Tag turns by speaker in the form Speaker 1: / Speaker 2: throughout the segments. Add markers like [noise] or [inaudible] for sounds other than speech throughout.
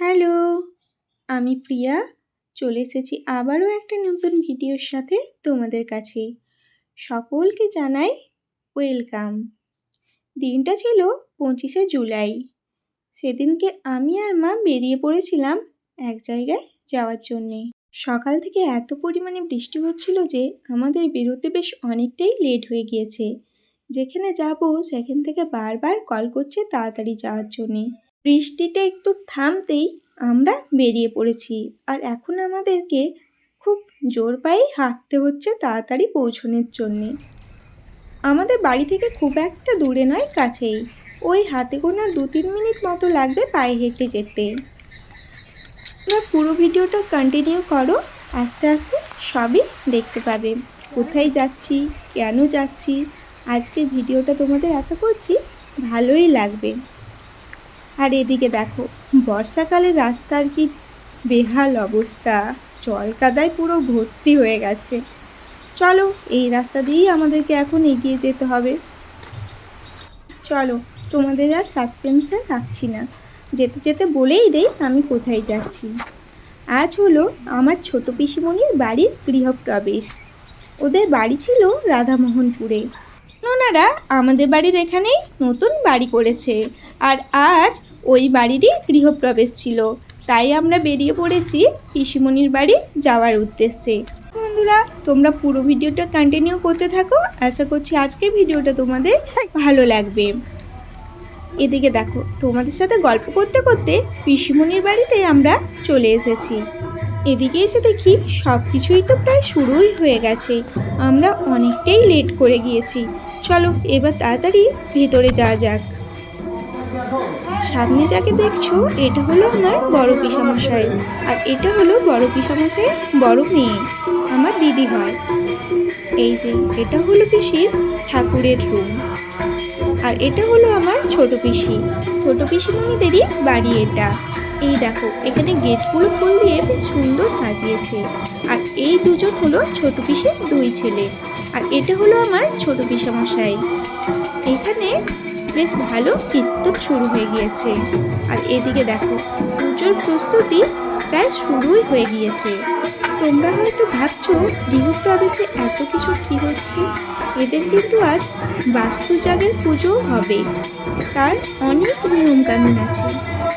Speaker 1: Hello, আমি প্রিয়া। চলে এসেছি আবারও একটা নতুন ভিডিওর সাথে তোমাদের কাছে। সকলকে জানাই ওয়েলকাম। দিনটা ছিল পঁচিশে জুলাই। সেদিনকে আমি আর মা বেরিয়ে পড়েছিলাম এক জায়গায় যাওয়ার জন্যে। সকাল থেকে এত পরিমাণে বৃষ্টি হচ্ছিল যে আমাদের বেরোতে বেশ অনেকটাই লেট হয়ে গিয়েছে। যেখানে যাব সেখান থেকে বারবার কল করছে তাড়াতাড়ি যাওয়ার জন্যে। বৃষ্টিটা একটু থামতেই আমরা বেরিয়ে পড়েছি। আর এখন আমাদেরকে খুব জোর পায়েই হাঁটতে হচ্ছে তাড়াতাড়ি পৌঁছানোর জন্যে। আমাদের বাড়ি থেকে খুব একটা দূরে নয়, কাছেই। ওই হাতে গোনা দু তিন মিনিট মতো লাগবে পায়ে হেঁটে যেতে। তোমরা পুরো ভিডিওটা কন্টিনিউ করো, আস্তে আস্তে সবই দেখতে পাবে। কোথায় যাচ্ছি, কেন যাচ্ছি, আজকের ভিডিওটা তোমাদের আশা করছি ভালোই লাগবে। আর এদিকে দেখো, বর্ষাকালে রাস্তার কি বেহাল অবস্থা? জল কাদায় পুরো ভর্তি হয়ে গেছে। চলো, এই রাস্তা দিয়েই আমাদেরকে এখন এগিয়ে যেতে হবে। চলো, তোমাদের আর সাসপেন্সে রাখছি না। যেতে যেতে বলেই দেই আমি কোথায় যাচ্ছি। আজ হলো আমার ছোট পিসিমণির বাড়ির গৃহপ্রবেশ। ওদের বাড়ি ছিল রাধামোহনপুরে। ওনারা আমাদের বাড়ির এখানেই নতুন বাড়ি করেছে। আর আজ ওই বাড়িরই গৃহপ্রবেশ ছিল। তাই আমরা বেরিয়ে পড়েছি পিসিমণির বাড়ি যাওয়ার উদ্দেশ্যে। বন্ধুরা, তোমরা পুরো ভিডিওটা কন্টিনিউ করতে থাকো। আশা করছি আজকের ভিডিওটা তোমাদের ভালো লাগবে। এদিকে দেখো, তোমাদের সাথে গল্প করতে করতে পিসিমণির বাড়িতে আমরা চলে এসেছি। এদিকে এসে দেখি সব কিছুই তো প্রায় শুরুই হয়ে গেছে। আমরা অনেকটাই লেট করে গিয়েছি। চলো, এবার তাড়াতাড়ি ভেতরে যাওয়া যাক। সামনে যাকে দেখছ, এটা হলো আমার বড় পিসামশাই। আর এটা হলো বড় পিসামশাইয়ের বড় মেয়ে, আমার দিদি হয় এই যে, এটা হলো পিসির ঠাকুরের রুম। আর এটা হলো আমার ছোট পিসি। ছোট পিসিমণিদেরই বাড়ি এটা। এই দেখো, এখানে গেটগুলো ফুল দিয়ে সুন্দর সাজিয়েছে। আর এই দুজন হলো ছোট পিসির দুই ছেলে। আর এটা হলো আমার ছোট পিসামশাই। এখানে বেশ ভালো কীর্তন শুরু হয়ে গিয়েছে। আর এদিকে দেখো, পুজোর প্রস্তুতি প্রায় শুরুই হয়ে গিয়েছে। তোমরা হয়তো ভাবছ, গৃহপ্রবেশে এত কিছু কী হচ্ছে? এদের কিন্তু আজ বাস্তুজাগের পুজো হবে। তার অনেক নিয়মকানুন আছে।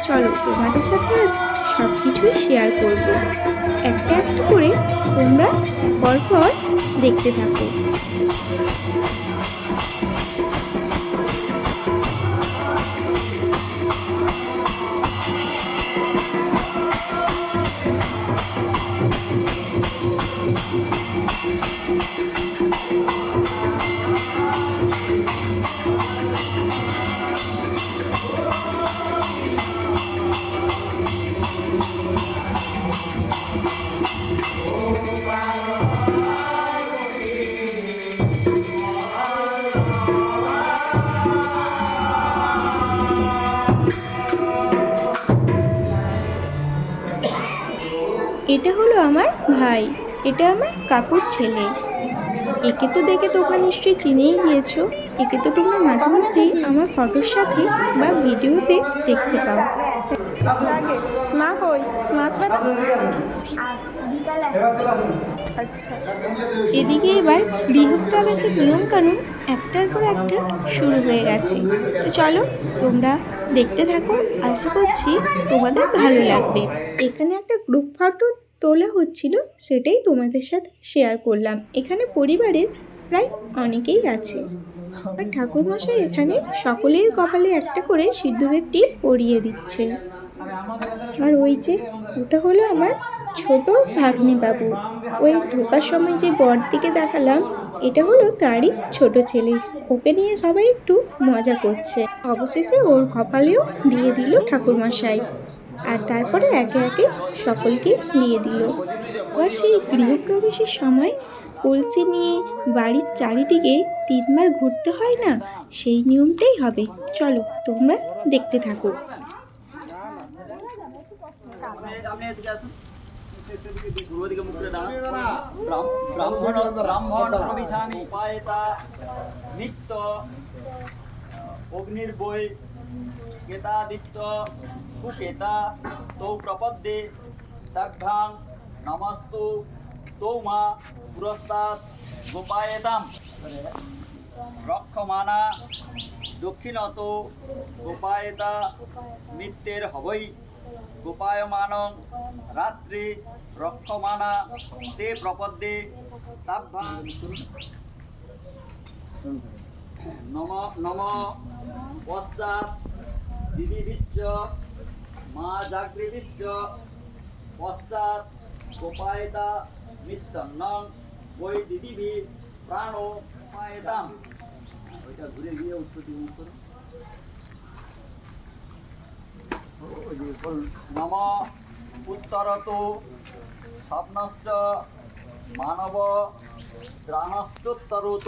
Speaker 1: চলো তোমাদের সাথে আজ সব কিছুই শেয়ার করব। একটা একটা করে তোমরা পরপর দেখতে থাকো। এটা হলো আমার ভাই এটা আমার কাকুর ছেলে। একে তো দেখে তোমরা নিশ্চয়ই চিনেই গিয়েছো একে তো তোমরা মাঝে মধ্যেই আমার ফটোর সাথে বা ভিডিওতে দেখতে পাও। মা কই? মাছ আচ্ছা। এদিকে এবার গৃহপ্রবেশের নিয়মকানুন একটার পর একটা শুরু হয়ে গেছে। তো চলো তোমরা দেখতে থাকো। আশা করছি তোমাদের ভালো লাগবে। এখানে একটা গ্রুপ ফটো তোলা হচ্ছিল, সেটাই তোমাদের সাথে শেয়ার করলাম। এখানে পরিবারের প্রায় অনেকেই আছে। আর ঠাকুরমশাই এখানে সকলের কপালে একটা করে সিঁদুরের টিপ পরিয়ে দিচ্ছে। আর ওই যে, ওটা হলো আমার ছোট ভাগ্নে বাবু ওই ঢোকার সময় যে বরদিকে দেখালাম, এটা হলো তারই ছোট ছেলে। ওকে নিয়ে সবাই একটু মজা করছে। অবশেষে ওর কপালেও দিয়ে দিল ঠাকুরমশাই। আর তারপরে একে একে সকলকে দিয়ে দিল। আর সেই গৃহপ্রবেশের সময় কলসি নিয়ে বাড়ির চারিদিকে তিনবার ঘুরতে হয় না? সেই নিয়মটাই হবে। চলো, তোমরা দেখতে থাকো।
Speaker 2: নিত্য, অগ্নির বই কেতাদিত্য সুকেতা তৌ প্রপদ্যে তদ্ধাং নমস্তু তৌমা পুরস্তাৎ গোপায়েতাম রক্ষমানা দক্ষিণত গোপায়েতা নিত্যের হবৈ গোপায়মানং রাত্রি রক্ষমানা তে প্রপদ্যে তাভ্যাং নম নম। পশ্চাৎ। দিদিভিশ্চ মা জাগৃতিশ্চ পশ্চাৎ। গোপায়তা মিত্তন্নং বৈ দিদিভি প্রাণো পায়তাম। ওইটা ঘুরে গিয়ে উৎপত্তি করো। নম। উত্তরত। স্বপ্নশ্চ। মানব। ত্রাণশ্চোত্তরত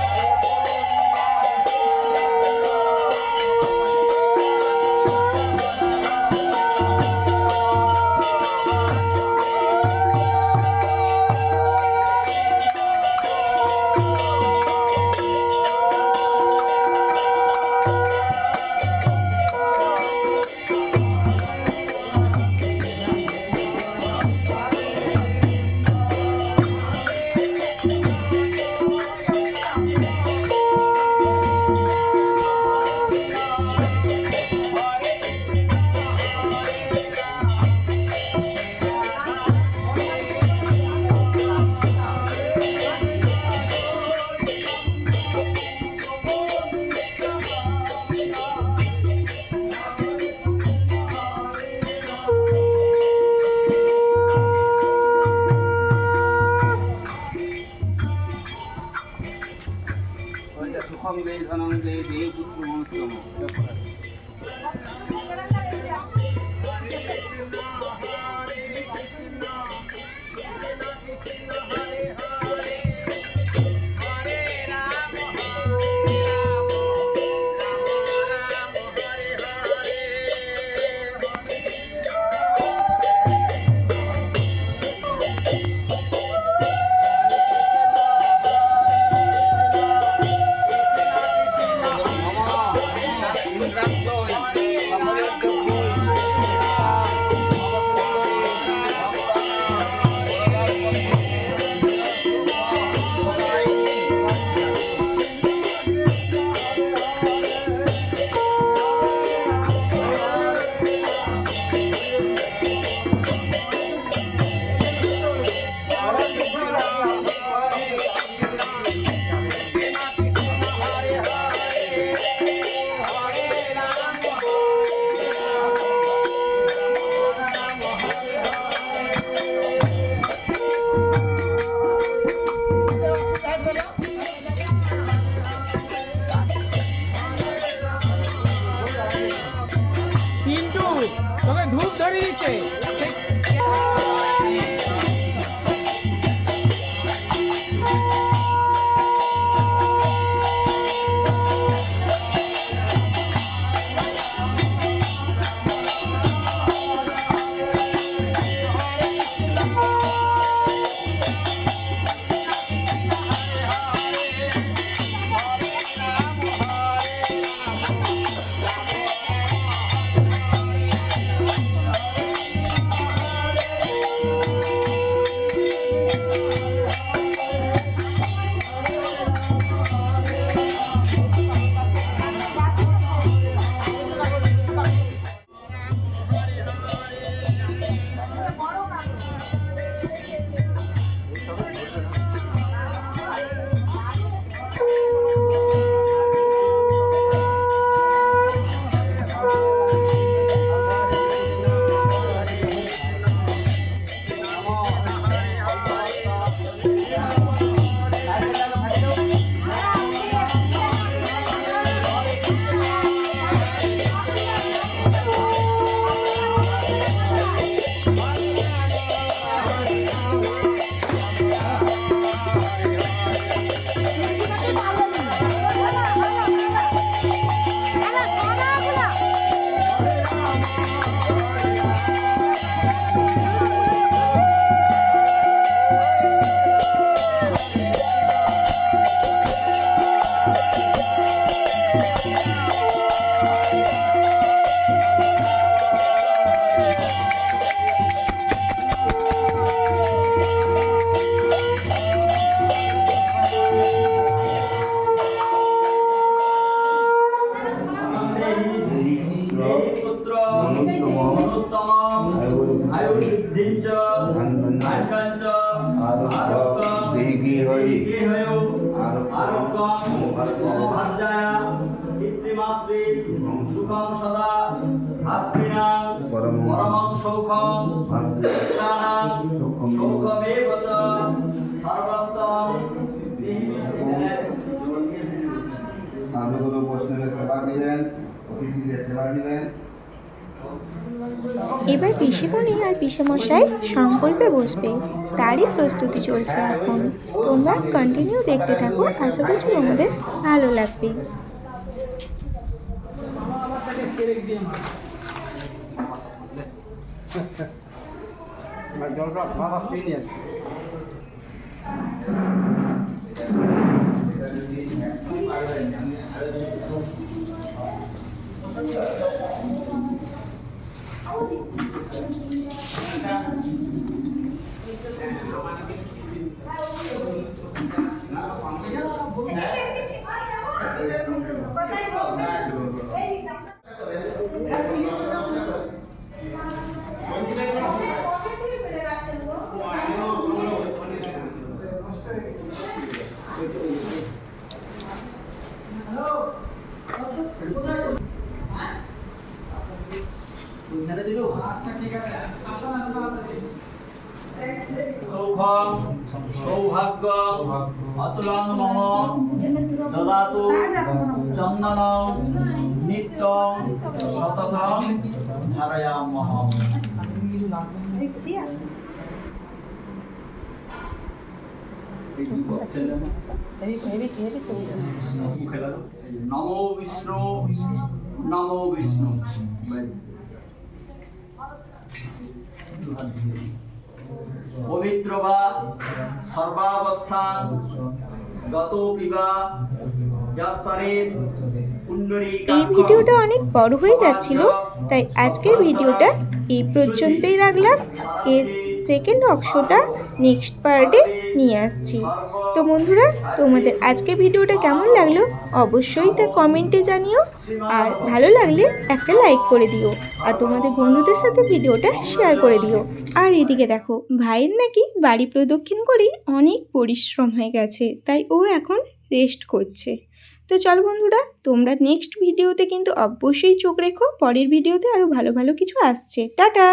Speaker 3: Oh. Thank you.
Speaker 1: এবার পিসিমণি আর পিসেমশাই সংকল্পে বসবে। তারই প্রস্তুতি চলছে এখন। তোমরা কন্টিনিউ দেখতে থাকো। আশা করছি তোমাদের ভালো লাগবে।
Speaker 2: Ha [laughs] ha. I bana beni. Thank you. সৌভাগ্যং অতুলং মম দদাতু চন্দনং নিত্যং সততং ধারয়ামহম নমো বিষ্ণু নমো বিষ্ণু। পবিত্র বা সর্বাবস্থা গত পিবা
Speaker 1: এই ভিডিওটা অনেক বড় হয়ে যাচ্ছিল তাই আজকের ভিডিওটা এই পর্যন্তই রাখলাম। এর সেকেন্ড অংশটা নেক্সট পার্টে নিয়ে আসছি। তো বন্ধুরা, তোমাদের আজকের ভিডিওটা কেমন লাগল অবশ্যই তা কমেন্টে জানিও। আর ভালো লাগলে একটা লাইক করে দিও। আর তোমাদের বন্ধুদের সাথে ভিডিওটা শেয়ার করে দিও। আর এদিকে দেখো, ভাইয়ের নাকি বাড়ি প্রদক্ষিণ করেই অনেক পরিশ্রম হয়ে গেছে, তাই ও এখন রেস্ট করছে। তো চল বন্ধুরা, তোমরা নেক্সট ভিডিওতে কিন্তু অবশ্যই চোখ রেখো, পরের ভিডিওতে আরও ভালো ভালো কিছু আসছে। টাটা!